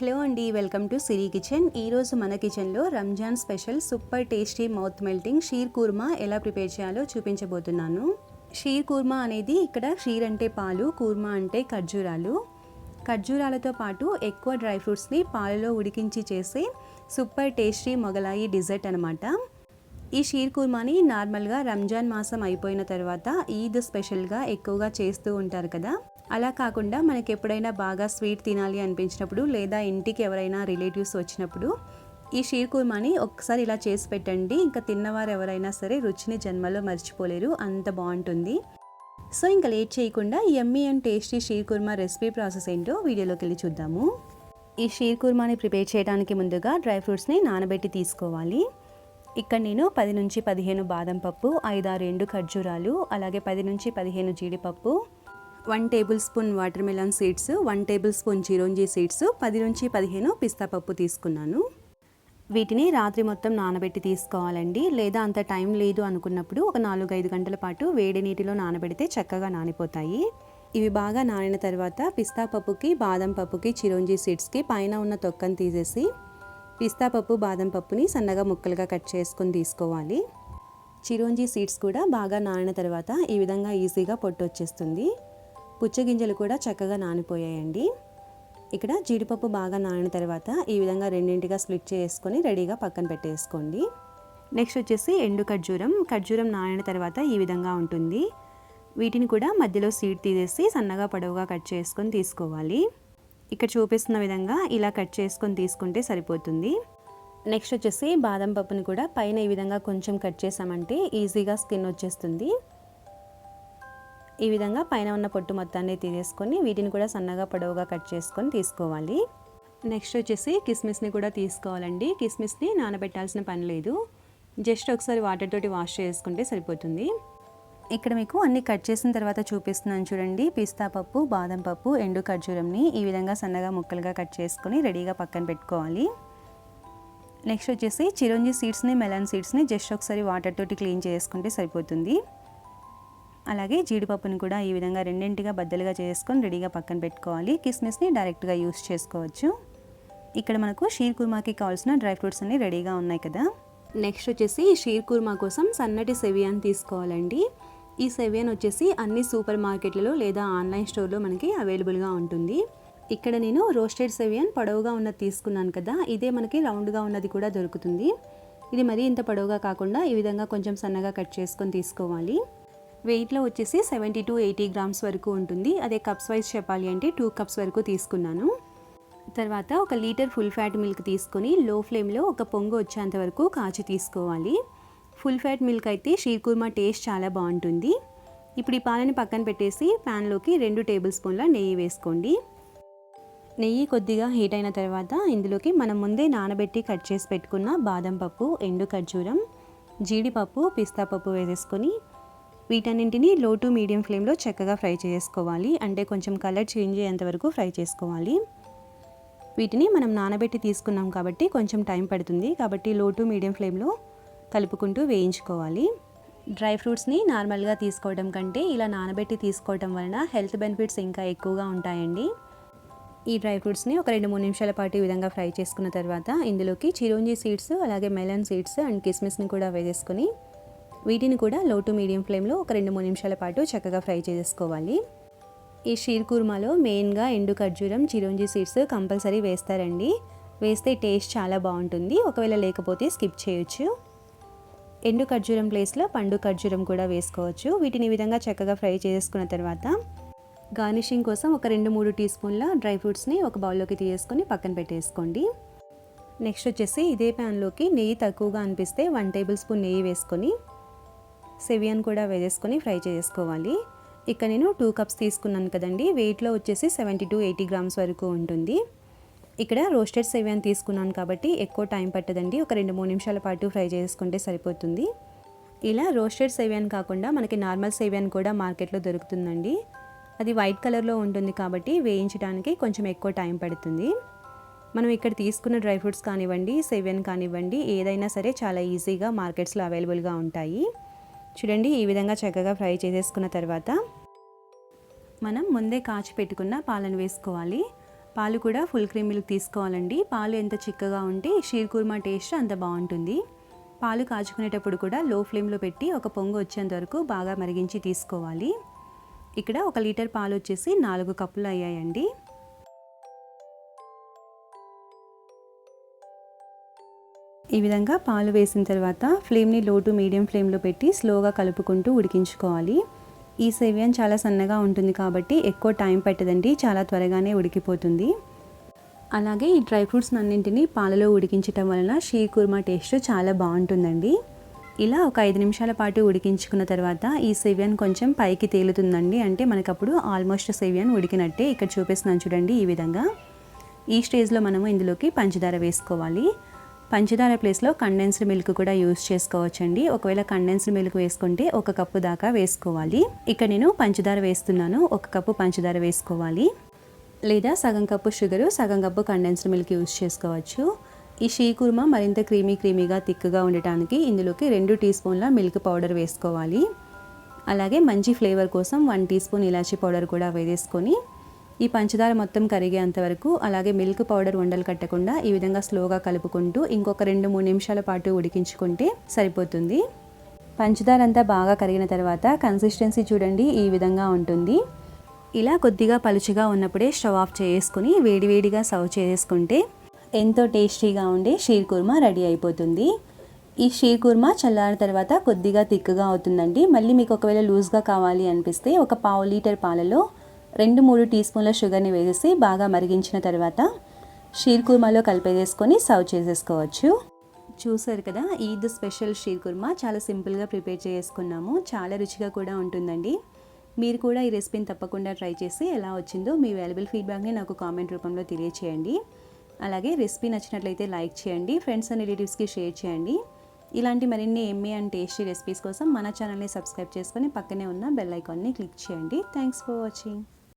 Hello అండి welcome to Siri kitchen. ఈరోజు మన కిచెన్లో Ramzan special super tasty mouth melting sheer khurma ఎలా ప్రిపేర్ చేయాలో చూపించబోతున్నాను. షీర్ కూర్మా అనేది ఇక్కడ షీర్ అంటే పాలు కూర్మా అంటే ఖర్జూరాలు. ఖర్జూరాలతో పాటు ఎక్కువ డ్రై ఫ్రూట్స్ని పాలలో ఉడికించి చేసే సూపర్ టేస్టీ మొగలాయి డిజర్ట్ అనమాట ఈ షీర్ కుర్మాని నార్మల్గా రంజాన్ మాసం అయిపోయిన తర్వాత ఈద్ స్పెషల్గా ఎక్కువగా చేస్తూ ఉంటారు కదా. అలా కాకుండా మనకి ఎప్పుడైనా బాగా స్వీట్ తినాలి అనిపించినప్పుడు లేదా ఇంటికి ఎవరైనా రిలేటివ్స్ వచ్చినప్పుడు ఈ షీర్ కుర్మాని ఒకసారి ఇలా చేసి పెట్టండి. ఇంకా తిన్నవారు ఎవరైనా సరే రుచిని జన్మలో మర్చిపోలేరు. అంత బాగుంటుంది. సో ఇంకా లేట్ చేయకుండా yummy and tasty sheer khurma recipe process ఏంటో వీడియోలోకి వెళ్ళి చూద్దాము. ఈ షీర్ కుర్మాని ప్రిపేర్ చేయడానికి ముందుగా డ్రై ఫ్రూట్స్ని నానబెట్టి తీసుకోవాలి. ఇక్కడ నేను పది నుంచి పదిహేను బాదం పప్పు ఐదారు ఎండు ఖర్జూరాలు అలాగే పది నుంచి పదిహేను జీడిపప్పు one tablespoon watermelon seeds one tablespoon chironji seeds పది నుంచి పదిహేను పిస్తా పప్పు తీసుకున్నాను. వీటిని రాత్రి మొత్తం నానబెట్టి తీసుకోవాలండి. లేదా అంత టైం లేదు అనుకున్నప్పుడు ఒక నాలుగు ఐదు గంటల పాటు వేడి నీటిలో నానబెడితే చక్కగా నానిపోతాయి. ఇవి బాగా నానిన తర్వాత పిస్తా పప్పుకి బాదం పప్పుకి చిరోంజీ సీడ్స్కి పైన ఉన్న తొక్కను తీసేసి పిస్తా పప్పు బాదం పప్పుని సన్నగా ముక్కలుగా కట్ చేసుకొని తీసుకోవాలి. చిరోంజీ సీడ్స్ కూడా బాగా నానిన తర్వాత ఈ విధంగా ఈజీగా పొట్టు వచ్చేస్తుంది. పుచ్చగింజలు కూడా చక్కగా నానిపోయాయండి. ఇక్కడ జీడిపప్పు బాగా నానిన తర్వాత ఈ విధంగా రెండింటిగా స్ప్లిట్ చేసుకొని రెడీగా పక్కన పెట్టేసుకోండి. నెక్స్ట్ వచ్చేసి ఎండు ఖర్జూరం. ఖర్జూరం నానిన తర్వాత ఈ విధంగా ఉంటుంది. వీటిని కూడా మధ్యలో సీడ్ తీసేసి సన్నగా పొడవుగా కట్ చేసుకొని తీసుకోవాలి. ఇక్కడ చూపిస్తున్న విధంగా ఇలా కట్ చేసుకొని తీసుకుంటే సరిపోతుంది. నెక్స్ట్ వచ్చేసి బాదం పప్పుని కూడా పైన ఈ విధంగా కొంచెం కట్ చేసామంటే ఈజీగా స్కిన్ వచ్చేస్తుంది. ఈ విధంగా పైన ఉన్న పొట్టు మొత్తాన్ని తీసేసుకొని వీటిని కూడా సన్నగా పొడవుగా కట్ చేసుకొని తీసుకోవాలి. నెక్స్ట్ వచ్చేసి కిస్మిస్ని కూడా తీసుకోవాలండి. కిస్మిస్ని నానబెట్టాల్సిన పని లేదు. జస్ట్ ఒకసారి వాటర్ తోటి వాష్ చేసుకుంటే సరిపోతుంది. ఇక్కడ మీకు అన్ని కట్ చేసిన తర్వాత చూపిస్తున్నాను చూడండి. పిస్తా పప్పు బాదం పప్పు ఎండు ఖర్జూరంని ఈ విధంగా సన్నగా ముక్కలుగా కట్ చేసుకొని రెడీగా పక్కన పెట్టుకోవాలి. నెక్స్ట్ వచ్చేసి చిరంజీ సీడ్స్ని మెలన్ సీడ్స్ని జస్ట్ ఒకసారి వాటర్ తోటి క్లీన్ చేసుకుంటే సరిపోతుంది. అలాగే జీడిపప్పుని కూడా ఈ విధంగా రెండింటిగా బద్దలుగా చేసుకొని రెడీగా పక్కన పెట్టుకోవాలి. కిస్మిస్ని డైరెక్ట్గా యూస్ చేసుకోవచ్చు. ఇక్కడ మనకు షీర్ కుర్మాకి కావాల్సిన డ్రై ఫ్రూట్స్ అన్ని రెడీగా ఉన్నాయి కదా. నెక్స్ట్ వచ్చేసి షీర్ కుర్మా కోసం సన్నటి సెవియాన్ తీసుకోవాలండి. ఈ సెవియన్ వచ్చేసి అన్ని సూపర్ మార్కెట్లలో లేదా ఆన్లైన్ స్టోర్లో మనకి అవైలబుల్గా ఉంటుంది. ఇక్కడ నేను రోస్టెడ్ సెవియన్ పొడవుగా ఉన్నది తీసుకున్నాను కదా. ఇదే మనకి రౌండ్గా ఉన్నది కూడా దొరుకుతుంది. ఇది మరీ ఇంత పొడవుగా కాకుండా ఈ విధంగా కొంచెం సన్నగా కట్ చేసుకొని తీసుకోవాలి. వెయిట్లో వచ్చేసి సెవెంటీ టు ఎయిటీ గ్రామ్స్ వరకు ఉంటుంది. అదే కప్స్ వైజ్ చెప్పాలి అంటే టూ కప్స్ వరకు తీసుకున్నాను. తర్వాత ఒక లీటర్ ఫుల్ ఫ్యాట్ మిల్క్ తీసుకొని లో ఫ్లేమ్లో ఒక పొంగు వచ్చేంత వరకు కాచి తీసుకోవాలి. ఫుల్ ఫ్యాట్ మిల్క్ అయితే షీర్ కుర్మా టేస్ట్ చాలా బాగుంటుంది. ఇప్పుడు ఈ పాలని పక్కన పెట్టేసి ప్యాన్లోకి రెండు టేబుల్ స్పూన్ల నెయ్యి వేసుకోండి. నెయ్యి కొద్దిగా హీట్ అయిన తర్వాత ఇందులోకి మనం ముందే నానబెట్టి కట్ చేసి పెట్టుకున్న బాదం పప్పు ఎండు ఖర్జూరం జీడిపప్పు పిస్తా పప్పు వేసేసుకొని వీటన్నింటినీ లో టు మీడియం ఫ్లేమ్లో చక్కగా ఫ్రై చేసుకోవాలి. అంటే కొంచెం కలర్ చేంజ్ అయ్యేంత వరకు ఫ్రై చేసుకోవాలి. వీటిని మనం నానబెట్టి తీసుకున్నాం కాబట్టి కొంచెం టైం పడుతుంది. కాబట్టి లో టు మీడియం ఫ్లేమ్లో కలుపుకుంటూ వేయించుకోవాలి. డ్రై ఫ్రూట్స్ని నార్మల్గా తీసుకోవడం కంటే ఇలా నానబెట్టి తీసుకోవడం వలన హెల్త్ బెనిఫిట్స్ ఇంకా ఎక్కువగా ఉంటాయండి. ఈ డ్రై ఫ్రూట్స్ని ఒక రెండు మూడు నిమిషాల పాటు ఈ విధంగా ఫ్రై చేసుకున్న తర్వాత ఇందులోకి చిరోంజీ సీడ్స్ అలాగే మెలన్ సీడ్స్ అండ్ కిస్మిస్ని కూడా వేసేసుకొని వీటిని కూడా లో టు మీడియం ఫ్లేమ్లో ఒక రెండు మూడు నిమిషాల పాటు చక్కగా ఫ్రై చేసుకోవాలి ఈ షీర్ కుర్మాలో మెయిన్గా ఎండు ఖర్జూరం చిరోంజీ సీడ్స్ కంపల్సరీ వేస్తారండి. వేస్తే టేస్ట్ చాలా బాగుంటుంది. ఒకవేళ లేకపోతే స్కిప్ చేయొచ్చు. ఎండు ఖర్జూరం ప్లేస్లో పండు ఖర్జూరం కూడా వేసుకోవచ్చు. వీటిని ఈ విధంగా చక్కగా ఫ్రై చేసుకున్న తర్వాత గార్నిషింగ్ కోసం ఒక రెండు మూడు టీ స్పూన్ల డ్రై ఫ్రూట్స్ని ఒక బౌల్లోకి తీసేసుకొని పక్కన పెట్టేసుకోండి. నెక్స్ట్ వచ్చేసి ఇదే ప్యాన్లోకి నెయ్యి తక్కువగా అనిపిస్తే వన్ టేబుల్ స్పూన్ నెయ్యి వేసుకొని సెవియన్ కూడా వేసేసుకొని ఫ్రై చేసుకోవాలి. ఇక నేను టూ కప్స్ తీసుకున్నాను కదండి. వెయిట్లో వచ్చేసి సెవెంటీ టు ఎయిటీ గ్రామ్స్ వరకు ఉంటుంది. ఇక్కడ రోస్టెడ్ సెవియన్ తీసుకున్నాను కాబట్టి ఎక్కువ టైం పట్టదండి. ఒక రెండు మూడు నిమిషాల పాటు ఫ్రై చేసుకుంటే సరిపోతుంది. ఇలా రోస్టెడ్ సేవియన్ కాకుండా మనకి నార్మల్ సెవియన్ కూడా మార్కెట్లో దొరుకుతుందండి. అది వైట్ కలర్లో ఉంటుంది కాబట్టి వేయించడానికి కొంచెం ఎక్కువ టైం పడుతుంది. మనం ఇక్కడ తీసుకున్న డ్రై ఫ్రూట్స్ కానివ్వండి సెవెన్ కానివ్వండి ఏదైనా సరే చాలా ఈజీగా మార్కెట్స్లో అవైలబుల్గా ఉంటాయి. చూడండి ఈ విధంగా చక్కగా ఫ్రై చేసేసుకున్న తర్వాత మనం ముందే కాచి పెట్టుకున్న పాలను వేసుకోవాలి. పాలు కూడా ఫుల్ క్రీమ్ మిల్క్ తీసుకోవాలండి. పాలు ఎంత చిక్కగా ఉంటే షీర్ కుర్మా టేస్ట్ అంత బాగుంటుంది. పాలు కాచుకునేటప్పుడు కూడా లో ఫ్లేమ్లో పెట్టి ఒక పొంగు వచ్చేంత వరకు బాగా మరిగించి తీసుకోవాలి. ఇక్కడ ఒక లీటర్ పాలు వచ్చేసి నాలుగు కప్పులు అయ్యాయండి. ఈ విధంగా పాలు వేసిన తర్వాత ఫ్లేమ్ని లో టు మీడియం ఫ్లేమ్లో పెట్టి స్లోగా కలుపుకుంటూ ఉడికించుకోవాలి. ఈ సేవియన్ చాలా సన్నగా ఉంటుంది కాబట్టి ఎక్కువ టైం పట్టదండి చాలా త్వరగానే ఉడికిపోతుంది. అలాగే ఈ డ్రై ఫ్రూట్స్ అన్నింటినీ పాలలో ఉడికించటం వలన షీర్ కుర్మా టేస్ట్ చాలా బాగుంటుందండి. ఇలా ఒక ఐదు నిమిషాల పాటు ఉడికించుకున్న తర్వాత ఈ సేవియన్ కొంచెం పైకి తేలుతుందండి. అంటే మనకప్పుడు ఆల్మోస్ట్ సేవియన్ ఉడికినట్టే ఇక్కడ చూపిస్తున్నాను చూడండి ఈ విధంగా. ఈ స్టేజ్లో మనము ఇందులోకి పంచదార వేసుకోవాలి. పంచదార ప్లేస్లో కండెన్స్డ్ మిల్క్ కూడా యూస్ చేసుకోవచ్చండి. ఒకవేళ కండెన్స్డ్ మిల్క్ వేసుకుంటే ఒక కప్పు దాకా వేసుకోవాలి. ఇక్కడ నేను పంచదార వేస్తున్నాను. ఒక కప్పు పంచదార వేసుకోవాలి. లేదా సగం కప్పు షుగరు సగం కప్పు కండెన్స్డ్ మిల్క్ యూస్ చేసుకోవచ్చు. ఈ షీ కుర్మా మరింత క్రీమీ క్రీమీగా థిక్గా ఉండటానికి ఇందులోకి రెండు టీ స్పూన్ల మిల్క్ పౌడర్ వేసుకోవాలి. అలాగే మంచి ఫ్లేవర్ కోసం వన్ టీ స్పూన్ ఇలాచీ పౌడర్ కూడా వేసేసుకొని ఈ పంచదార మొత్తం కరిగేంత వరకు అలాగే మిల్క్ పౌడర్ ఉండలు కట్టకుండా ఈ విధంగా స్లోగా కలుపుకుంటూ ఇంకొక రెండు మూడు నిమిషాల పాటు ఉడికించుకుంటే సరిపోతుంది. పంచదార అంతా బాగా కరిగిన తర్వాత కన్సిస్టెన్సీ చూడండి ఈ విధంగా ఉంటుంది. ఇలా కొద్దిగా పలుచగా ఉన్నప్పుడే స్టవ్ ఆఫ్ చేసుకుని వేడివేడిగా సర్వ్ చేసుకుంటే ఎంతో టేస్టీగా ఉండే షీర్ కుర్మా రెడీ అయిపోతుంది. ఈ షీర్ కుర్మా చల్లారిన తర్వాత కొద్దిగా థిక్గా అవుతుందండి. మళ్ళీ మీకు ఒకవేళ లూజ్గా కావాలి అనిపిస్తే ఒక పావు లీటర్ పాలలో రెండు మూడు టీ స్పూన్ల షుగర్ని వేసేసి బాగా మరిగించిన తర్వాత షీర్ కుర్మాలో కలిపేసేసుకొని సర్వ్ చేసేసుకోవచ్చు. చూసారు కదా ఈద్ స్పెషల్ షీర్ కుర్మా చాలా సింపుల్గా ప్రిపేర్ చేసుకున్నాము. చాలా రుచిగా కూడా ఉంటుందండి. మీరు కూడా ఈ రెసిపీని తప్పకుండా ట్రై చేసి ఎలా వచ్చిందో మీ వాల్యుబుల్ ఫీడ్బ్యాక్ని నాకు కామెంట్ రూపంలో తెలియచేయండి. అలాగే రెసిపీ నచ్చినట్లయితే లైక్ చేయండి ఫ్రెండ్స్ అండ్ రిలేటివ్స్కి షేర్ చేయండి. ఇలాంటి మరిన్ని ఎమ్మీ అండ్ టేస్టీ రెసిపీస్ కోసం మన ఛానల్ని సబ్స్క్రైబ్ చేసుకొని పక్కనే ఉన్న బెల్ ఐకాన్ని క్లిక్ చేయండి. Thanks for watching